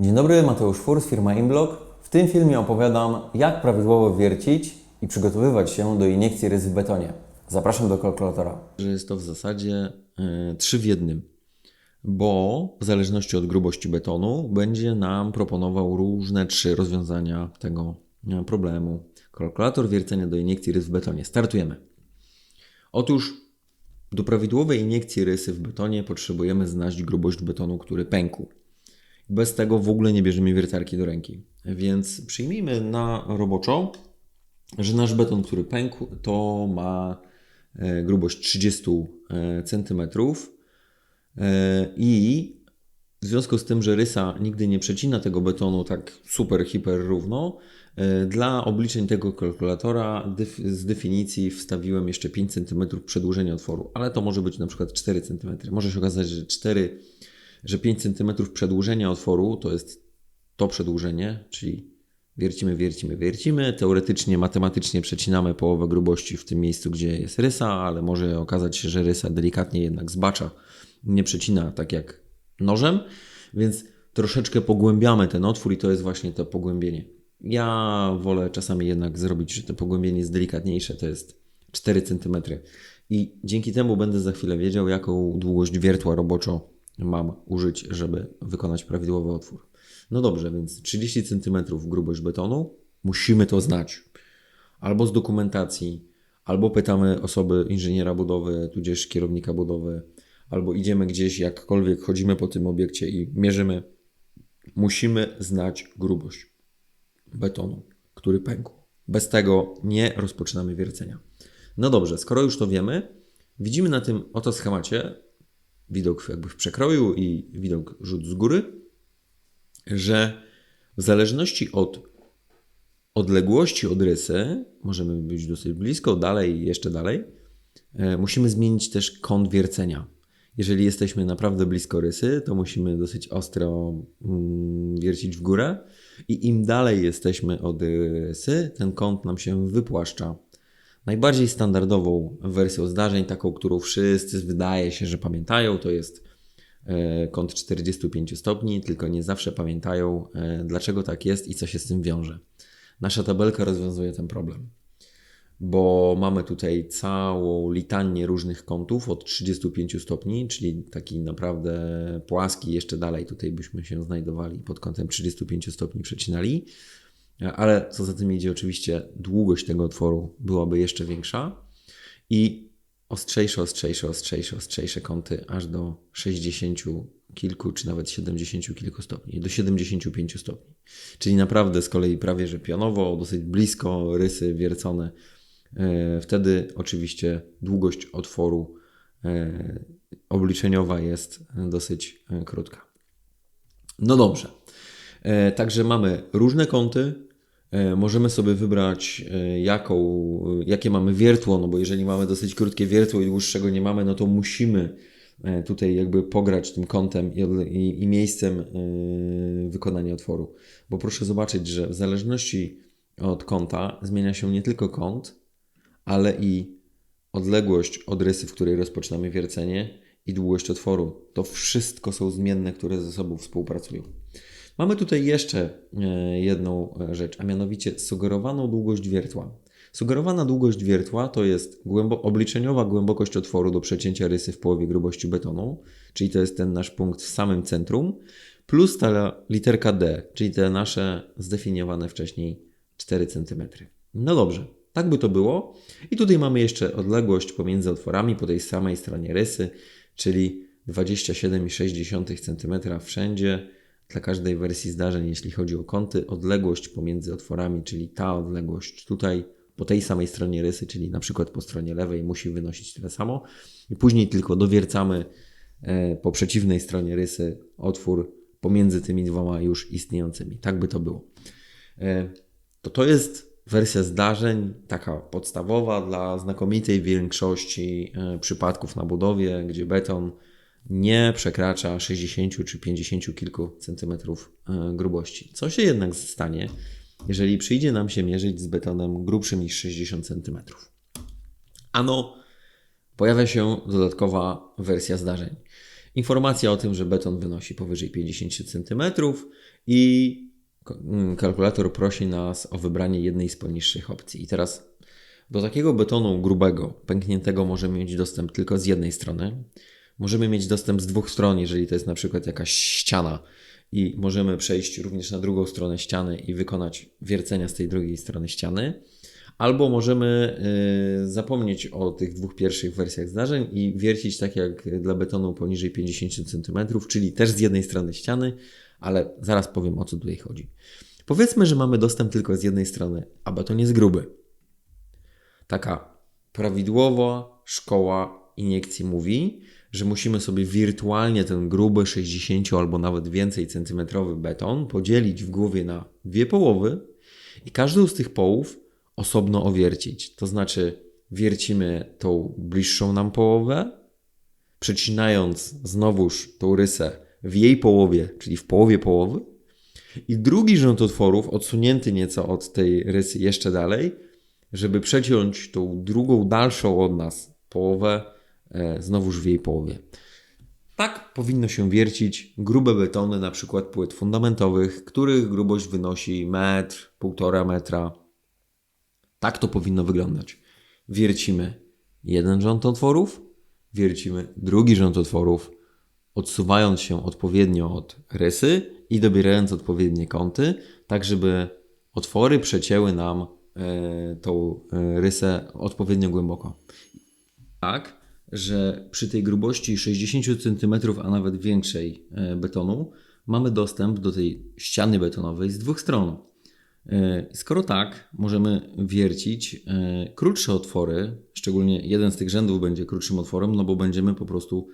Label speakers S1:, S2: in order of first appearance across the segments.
S1: Dzień dobry, Mateusz Furs, firma Inblock. W tym filmie opowiadam, jak prawidłowo wiercić i przygotowywać się do iniekcji rysy w betonie. Zapraszam do kalkulatora.
S2: że jest to w zasadzie e, trzy w jednym, bo w zależności od grubości betonu będzie nam proponował różne trzy rozwiązania tego e, problemu. Kalkulator wiercenia do iniekcji rys w betonie. Startujemy. Otóż do prawidłowej iniekcji rysy w betonie potrzebujemy znać grubość betonu, który pękł. Bez tego w ogóle nie bierzemy wiertarki do ręki. Więc przyjmijmy na roboczo, że nasz beton, który pękł, to ma e, grubość 30 cm i w związku z tym, że rysa nigdy nie przecina tego betonu tak super, hiper równo, e, dla obliczeń tego kalkulatora z definicji wstawiłem jeszcze 5 cm przedłużenia otworu, ale to może być na przykład 4 cm. Może się okazać, że 4, że 5 cm przedłużenia otworu to jest to przedłużenie, czyli wiercimy, wiercimy, wiercimy. Teoretycznie, matematycznie przecinamy połowę grubości w tym miejscu, gdzie jest rysa, ale może okazać się, że rysa delikatnie jednak zbacza, nie przecina tak jak nożem, więc troszeczkę pogłębiamy ten otwór i to jest właśnie to pogłębienie. Ja wolę czasami jednak zrobić, że to pogłębienie jest delikatniejsze, to jest 4 cm. I dzięki temu będę za chwilę wiedział, jaką długość wiertła roboczo mam użyć, żeby wykonać prawidłowy otwór. No dobrze, więc 30 cm grubość betonu, musimy to znać. Albo z dokumentacji, albo pytamy osoby inżyniera budowy, tudzież kierownika budowy, albo idziemy gdzieś, jakkolwiek chodzimy po tym obiekcie i mierzymy. Musimy znać grubość betonu, który pękł. Bez tego nie rozpoczynamy wiercenia. No dobrze, skoro już to wiemy, widzimy na tym oto schemacie widok jakby w przekroju i widok rzut z góry, że w zależności od odległości od rysy, możemy być dosyć blisko, dalej jeszcze dalej, e, musimy zmienić też kąt wiercenia. Jeżeli jesteśmy naprawdę blisko rysy, to musimy dosyć ostro mm, wiercić w górę i im dalej jesteśmy od rysy, ten kąt nam się wypłaszcza. Najbardziej standardową wersją zdarzeń, taką, którą wszyscy wydaje się, że pamiętają, to jest e, kąt 45 stopni, tylko nie zawsze pamiętają, e, dlaczego tak jest i co się z tym wiąże. Nasza tabelka rozwiązuje ten problem, bo mamy tutaj całą litanię różnych kątów od 35 stopni, czyli taki naprawdę płaski, jeszcze dalej tutaj byśmy się znajdowali pod kątem 35 stopni przecinali, ale co za tym idzie, oczywiście długość tego otworu byłaby jeszcze większa i ostrzejsze, ostrzejsze, ostrzejsze, ostrzejsze kąty aż do 60 kilku, czy nawet 70 kilku stopni, do 75 stopni. Czyli naprawdę z kolei prawie, że pionowo, dosyć blisko rysy wiercone. E, Wtedy oczywiście długość otworu e, obliczeniowa jest dosyć e, krótka. No dobrze. Także mamy różne kąty. E, Możemy sobie wybrać, e, jaką, jakie mamy wiertło, no bo jeżeli mamy dosyć krótkie wiertło i dłuższego nie mamy, no to musimy e, tutaj jakby pograć tym kątem i, i, i miejscem e, wykonania otworu. Bo proszę zobaczyć, że w zależności od kąta zmienia się nie tylko kąt, ale i odległość od rysy, w której rozpoczynamy wiercenie i długość otworu. To wszystko są zmienne, które ze sobą współpracują. Mamy tutaj jeszcze e, jedną e, rzecz, a mianowicie sugerowaną długość wiertła. Sugerowana długość wiertła to jest głębo- obliczeniowa głębokość otworu do przecięcia rysy w połowie grubości betonu, czyli to jest ten nasz punkt w samym centrum, plus ta literka D, czyli te nasze zdefiniowane wcześniej 4 cm. No dobrze, tak by to było. I tutaj mamy jeszcze odległość pomiędzy otworami po tej samej stronie rysy, czyli 27,6 cm wszędzie dla każdej wersji zdarzeń, jeśli chodzi o kąty, odległość pomiędzy otworami, czyli ta odległość tutaj po tej samej stronie rysy, czyli na przykład po stronie lewej musi wynosić tyle samo. I później tylko dowiercamy e, po przeciwnej stronie rysy otwór pomiędzy tymi dwoma już istniejącymi. Tak by to było. E, To to jest wersja zdarzeń, taka podstawowa dla znakomitej większości e, przypadków na budowie, gdzie beton nie przekracza 60 czy 50 kilku centymetrów e, grubości. Co się jednak stanie, jeżeli przyjdzie nam się mierzyć z betonem grubszym niż 60 centymetrów? Ano, pojawia się dodatkowa wersja zdarzeń. informacja o tym, że beton wynosi powyżej 50 cm i mm, kalkulator prosi nas o wybranie jednej z poniższych opcji. I teraz do takiego betonu grubego, pękniętego możemy mieć dostęp tylko z jednej strony. Możemy mieć dostęp z dwóch stron, jeżeli to jest na przykład jakaś ściana i możemy przejść również na drugą stronę ściany i wykonać wiercenia z tej drugiej strony ściany. Albo możemy y, zapomnieć o tych dwóch pierwszych wersjach zdarzeń i wiercić tak jak dla betonu poniżej 50 cm, czyli też z jednej strony ściany, ale zaraz powiem o co tutaj chodzi. Powiedzmy, że mamy dostęp tylko z jednej strony, a beton jest gruby. Taka prawidłowa szkoła iniekcji mówi, że musimy sobie wirtualnie ten gruby 60 albo nawet więcej centymetrowy beton podzielić w głowie na dwie połowy i każdą z tych połów osobno owiercić. To znaczy wiercimy tą bliższą nam połowę, przecinając znowuż tą rysę w jej połowie, czyli w połowie połowy i drugi rząd otworów odsunięty nieco od tej rysy jeszcze dalej, żeby przeciąć tą drugą, dalszą od nas połowę znowuż w jej połowie. Tak powinno się wiercić grube betony, na przykład płyt fundamentowych, których grubość wynosi metr, półtora metra. Tak to powinno wyglądać. Wiercimy jeden rząd otworów, wiercimy drugi rząd otworów, odsuwając się odpowiednio od rysy i dobierając odpowiednie kąty, tak żeby otwory przecięły nam e, tą e, rysę odpowiednio głęboko. Tak, że przy tej grubości 60 cm, a nawet większej e, betonu, mamy dostęp do tej ściany betonowej z dwóch stron. E, Skoro tak, możemy wiercić e, krótsze otwory, szczególnie jeden z tych rzędów będzie krótszym otworem, no bo będziemy po prostu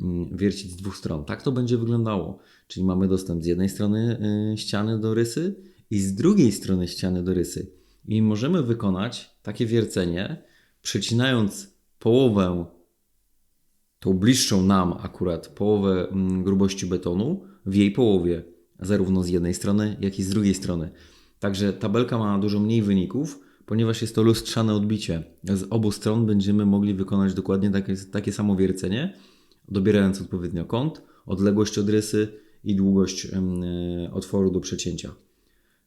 S2: mm, wiercić z dwóch stron. Tak to będzie wyglądało. Czyli mamy dostęp z jednej strony ściany do rysy i z drugiej strony ściany do rysy. I możemy wykonać takie wiercenie, przecinając połowę, tą bliższą nam akurat połowę mm, grubości betonu w jej połowie, zarówno z jednej strony, jak i z drugiej strony. Także tabelka ma dużo mniej wyników, ponieważ jest to lustrzane odbicie. Z obu stron będziemy mogli wykonać dokładnie takie, takie samo wiercenie, dobierając odpowiednio kąt, odległość od rysy i długość em, e, otworu do przecięcia.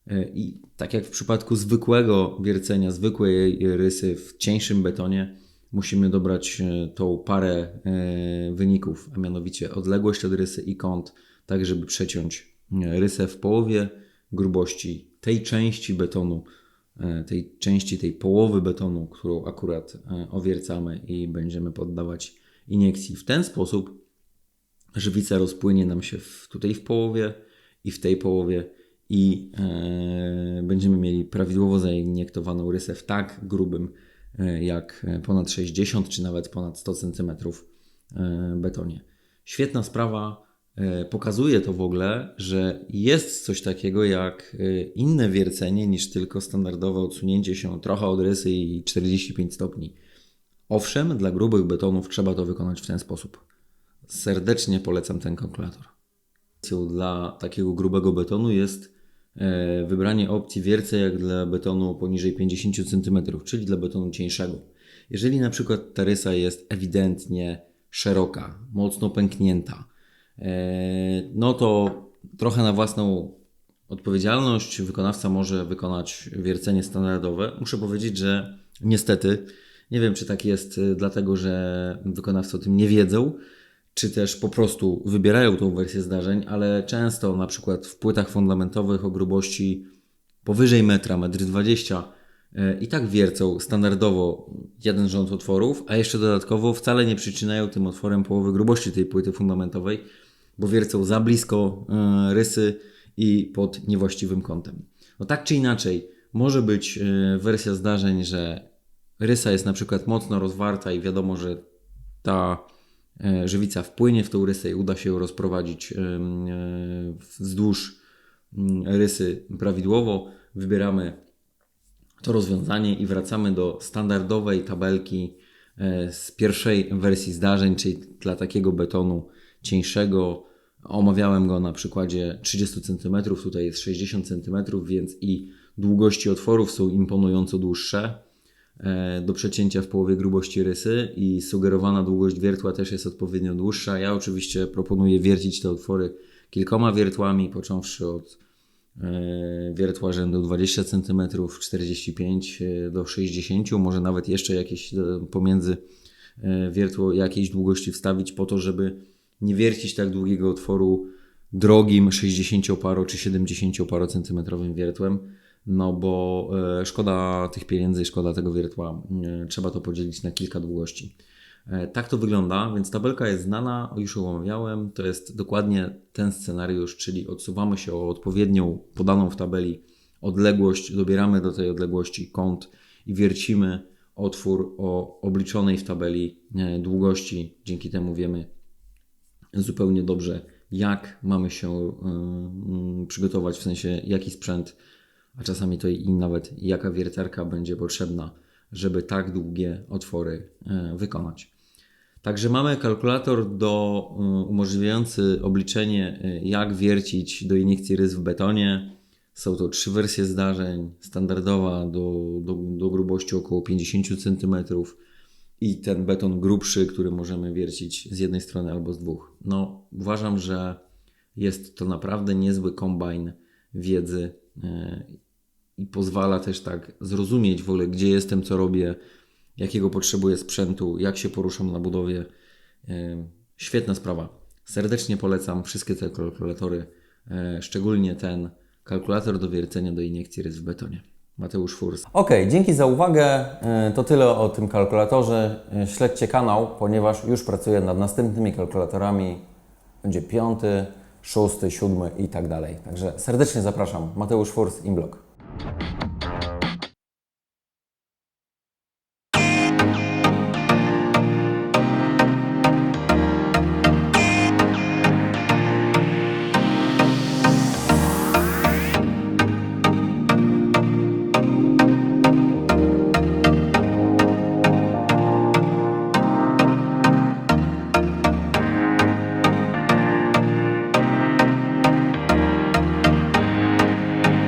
S2: E, I tak jak w przypadku zwykłego wiercenia, zwykłej rysy w cieńszym betonie, musimy dobrać e, tą parę e, wyników, a mianowicie odległość od rysy i kąt, tak żeby przeciąć e, rysę w połowie grubości tej części betonu, tej części, tej połowy betonu, którą akurat owiercamy i będziemy poddawać iniekcji. W ten sposób żywica rozpłynie nam się tutaj w połowie i w tej połowie i będziemy mieli prawidłowo zainiektowaną rysę w tak grubym jak ponad 60 czy nawet ponad 100 cm e, betonie. Świetna sprawa. E, Pokazuje to w ogóle, że jest coś takiego jak e, inne wiercenie niż tylko standardowe odsunięcie się trochę od rysy i 45 stopni. Owszem, dla grubych betonów trzeba to wykonać w ten sposób. Serdecznie polecam ten kalkulator. Dla takiego grubego betonu jest e, wybranie opcji wiercę jak dla betonu poniżej 50 cm, czyli dla betonu cieńszego. Jeżeli na przykład ta rysa jest ewidentnie szeroka, mocno pęknięta, e, no to trochę na własną odpowiedzialność wykonawca może wykonać wiercenie standardowe. Muszę powiedzieć, że niestety, nie wiem czy tak jest y, dlatego, że wykonawcy o tym nie wiedzą, czy też po prostu wybierają tą wersję zdarzeń, ale często na przykład w płytach fundamentowych o grubości powyżej metra, metr 20 y, i tak wiercą standardowo jeden rząd otworów, a jeszcze dodatkowo wcale nie przyczyniają tym otworem połowy grubości tej płyty fundamentowej, bo wiercą za blisko y, rysy i pod niewłaściwym kątem. No tak czy inaczej, może być y, wersja zdarzeń, że rysa jest na przykład mocno rozwarta i wiadomo, że ta e, żywica wpłynie w tą rysę i uda się ją rozprowadzić e, wzdłuż mm, rysy prawidłowo. Wybieramy to rozwiązanie i wracamy do standardowej tabelki e, z pierwszej wersji zdarzeń, czyli dla takiego betonu cieńszego. Omawiałem go na przykładzie 30 cm, tutaj jest 60 cm, więc i długości otworów są imponująco dłuższe. E, do przecięcia w połowie grubości rysy i sugerowana długość wiertła też jest odpowiednio dłuższa. Ja oczywiście proponuję wiercić te otwory kilkoma wiertłami, począwszy od e, wiertła rzędu 20 cm, 45 e, do 60, może nawet jeszcze jakieś e, pomiędzy wiertło jakiejś długości wstawić po to, żeby nie wiercić tak długiego otworu drogim 60-paro czy 70-paro centymetrowym wiertłem, no bo e, szkoda tych pieniędzy, szkoda tego wiertła, e, trzeba to podzielić na kilka długości. E, Tak to wygląda, więc tabelka jest znana, już omawiałem. To jest dokładnie ten scenariusz, czyli odsuwamy się o odpowiednią podaną w tabeli odległość, dobieramy do tej odległości kąt i wiercimy otwór o obliczonej w tabeli długości. Dzięki temu wiemy zupełnie dobrze, jak mamy się przygotować, w sensie jaki sprzęt, a czasami to i nawet jaka wiertarka będzie potrzebna, żeby tak długie otwory y, wykonać. Także mamy kalkulator do, y, umożliwiający obliczenie, y, jak wiercić do iniekcji rys w betonie. Są to trzy wersje zdarzeń. Standardowa do, do, do grubości około 50 cm i ten beton grubszy, który możemy wiercić z jednej strony albo z dwóch. No, uważam, że jest to naprawdę niezły kombajn wiedzy e, i pozwala też tak zrozumieć w ogóle, gdzie jestem, co robię, jakiego potrzebuję sprzętu, jak się poruszam na budowie. Świetna sprawa. Serdecznie polecam wszystkie te kalkulatory, e, szczególnie ten kalkulator do wiercenia do iniekcji rys w betonie. Mateusz Furs.
S1: Ok, dzięki za uwagę. E, To tyle o tym kalkulatorze. E, Śledźcie kanał, ponieważ już pracuję nad następnymi kalkulatorami. Będzie piąty, szósty, siódmy i tak dalej. Także serdecznie zapraszam. Mateusz Furs, Imblog. Thank you.